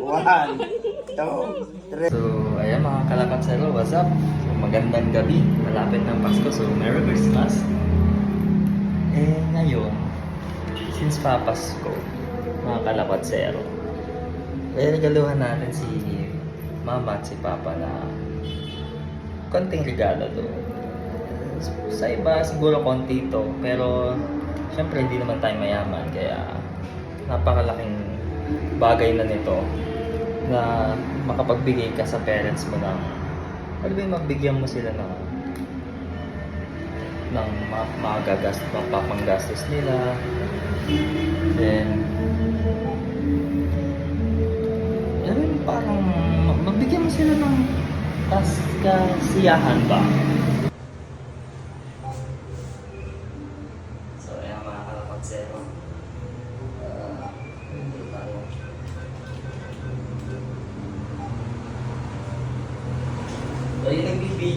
One, two, three. So, ayan mga kalakatsero, what's up? So, magandang gabi, malapit ng Pasko, so Merry Christmas. Eh, ngayon, since papasko, mga kalakatsero, eh, regaluhan natin si Mama at si Papa na konting regalo do. Sa iba, siguro konti to, pero syempre hindi naman tayo mayaman, kaya napakalaking bagay na nito na makapagbigay ka sa parents mo ng ba yung mabigyan mo sila ng ng mga, mga papanggastos nila? Then yun, parang mabigyan mo sila ng kas kasiyahan ba? So ayan mga kalapagsero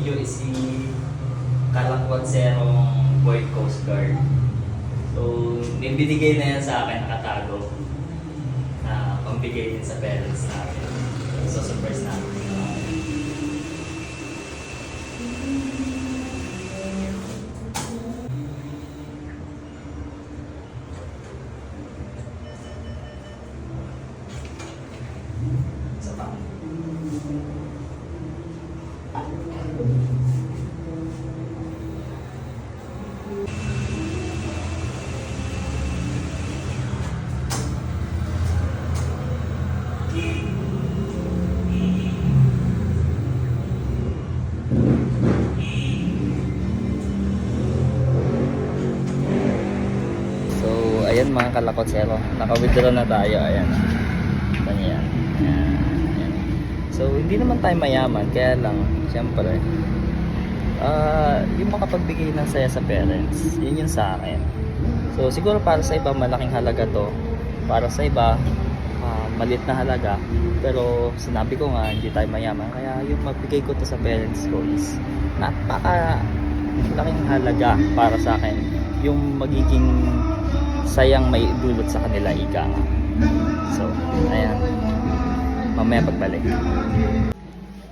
nag-video is si Kalakwat Serong Boy Coast Guard. So, may binigay na yan sa akin, nakatago. Na pambigay din sa parents natin. So, surprise natin. Sa. So, ayan mga kalakotsero. Naka-withdraw na tayo. Ayan. Ito niyo yan. Ayan. Ayan. So, hindi naman tayo mayaman. Kaya lang, syempre, ah yung makapagbigay ng saya sa parents, yun yung sa akin. So, siguro para sa iba, malaking halaga to. Para sa iba, ah, malit na halaga. Pero, sinabi ko nga, hindi tayo mayaman. Kaya yung magbigay ko to sa parents ko is napaka laking halaga para sa akin. Yung magiging sayang may dulot sa kanila ika nga. So, ayan. Mamaya pagbalik.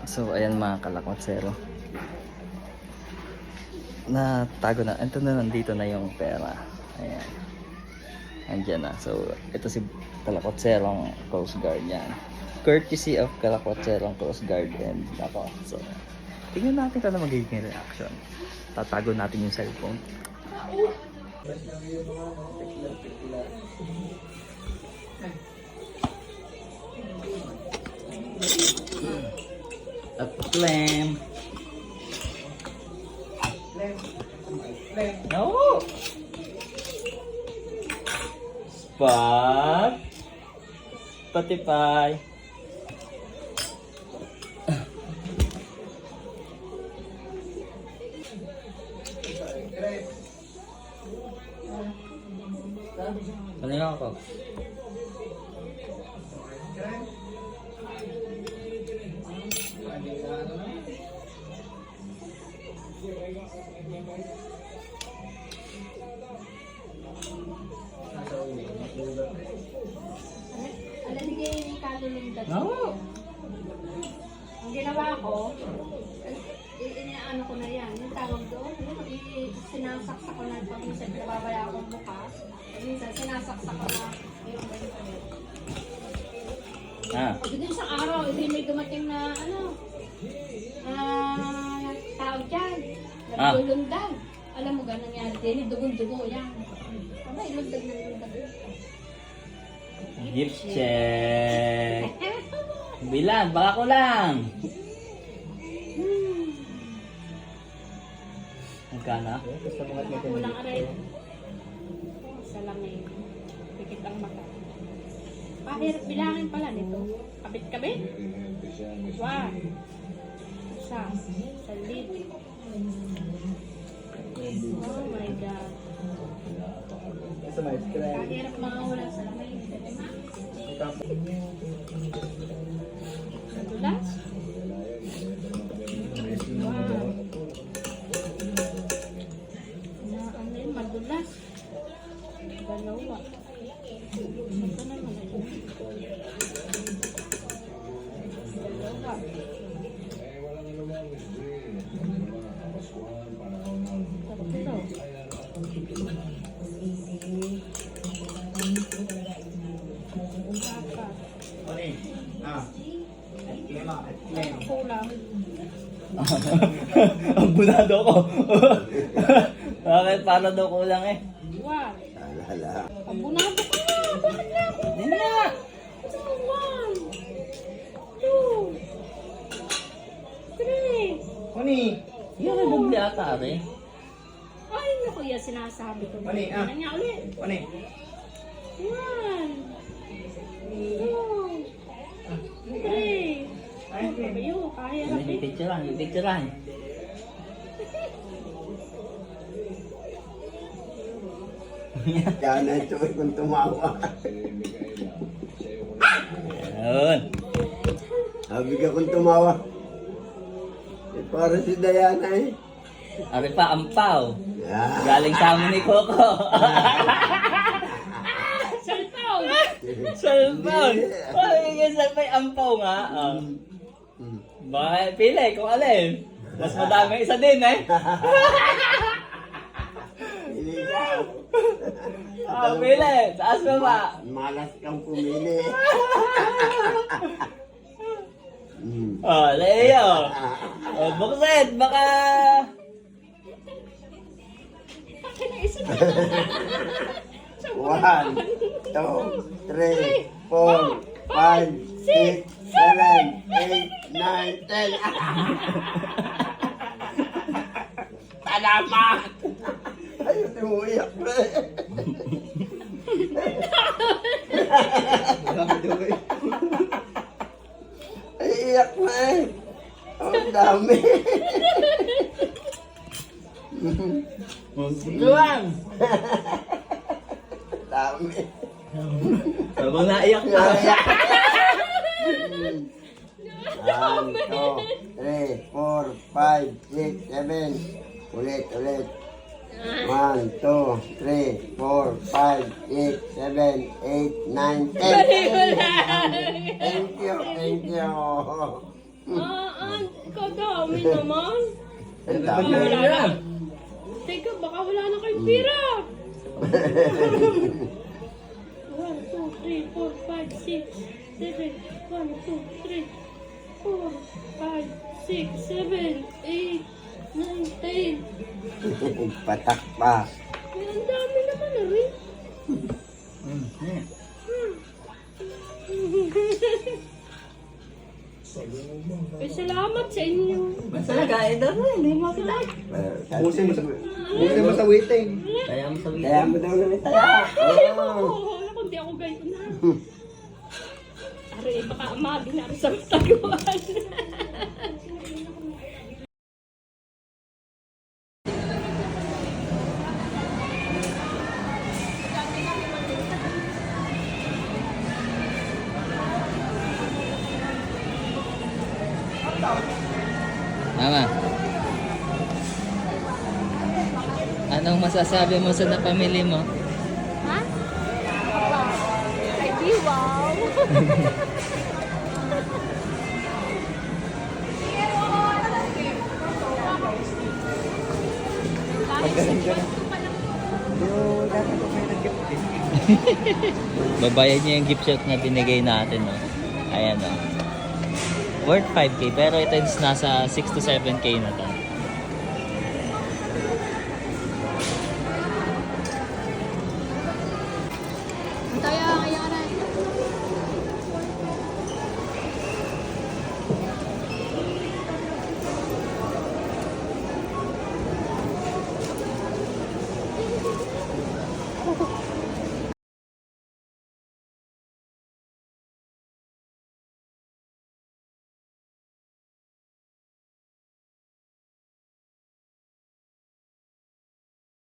So, ayan mga kalakotsero. Natago na. Ito na nandito na yung pera. Ayan. Andiyan na. So, ito si Kalakotserong Coast Guard yan. Courtesy of Kalakotserong Coast Guard and ako. So, tingnan natin kung ano magiging reaction. Tatago natin yung cellphone. A flame. No! Spot. Spotify. Yung ako? Alam niyo yung kalulundag No. Ang ginawa ko, inaano ko na yan, yung tawag doon, sinasaksak ko na pag minsan nababaya akong bukas, pag minsan sinasaksak ko na yung. Ah. Pag din sa araw, hindi may dumating na ano, na Ah. naglulundag. Alam mo ganun nangyari din, dugon-dugo yan. Ano, ilundag na ilundag. Gift check. Bilang, baka ko lang. Magkano? Kulang aray. Sa langay. Pikit ang mata. Pahirap bilangin pala nito. Kabit-kabit. One. Isa. Sa lid. Oh my God. Pahirap mga wala sa langay. Nadulas? Ang bunado ko. Bakit? Para daw kulang eh. One. Alala. Abunado ka na. Bakit na ako? Hindi na. One. Two. Three. Kuni. Yan ang dubli ata rin. Ay, naku, yan sinasabi ko. Mali, ah. Kanya ulit. Kuni. One. Two. Three. Ay, kayo, kaya na. Yung picturean, yung picturean. Kaya na ito kung tumawa. Yun. Sabi ka kung tumawa. Eh, para si Diana eh. Ari pa, ampaw. Ah. Galing sa amin ni Coco. Cellphone. Salpon. Ay, salpay ampaw nga. Oh. Baka pili kung alin. Mas madami isa din eh. Hindi ka. Ah, pili. Taas mo ba? Malas kang pumili. Hmm. Oh, Leo. Oh, buksit. Baka... One, two, three, four, five, six, seven, eight, nine, ten. Salamat! Ayun, umuiyak eh. Ay, iyak na eh. Ang dami. Luwang. dami. Habang naiyak na. One, two, three, four, five, six, seven. Ulit, ulit. One, two, three, four, five, six, seven, eight, nine, ten. Thank you, thank you. Ah, ah, kadami naman. Ang dami. Na. Teka, baka wala na kayong pira. One, two, three, four, five, six, seven. One, two, three, four, five, six, seven, eight, nine, ten. Patak pa. Ay, ang dami naman na rin. Ay, salamat sa inyo. Masala kain daw na. Hindi mo sila. Busin mo sa... Mo sa waiting. Kaya mo sabihin. Kaya mo daw namin tayo. Oo, wala kundi ako ganyan baka amagi na rin sa taguan. Mama. Anong masasabi mo sa napamili mo? Ha? Ay, wow! Babayad niya yung gift shop na binigay natin, no? Ayan, no? Worth 5K, pero ito is nasa 6 to 7K na to. Kaya, kaya na.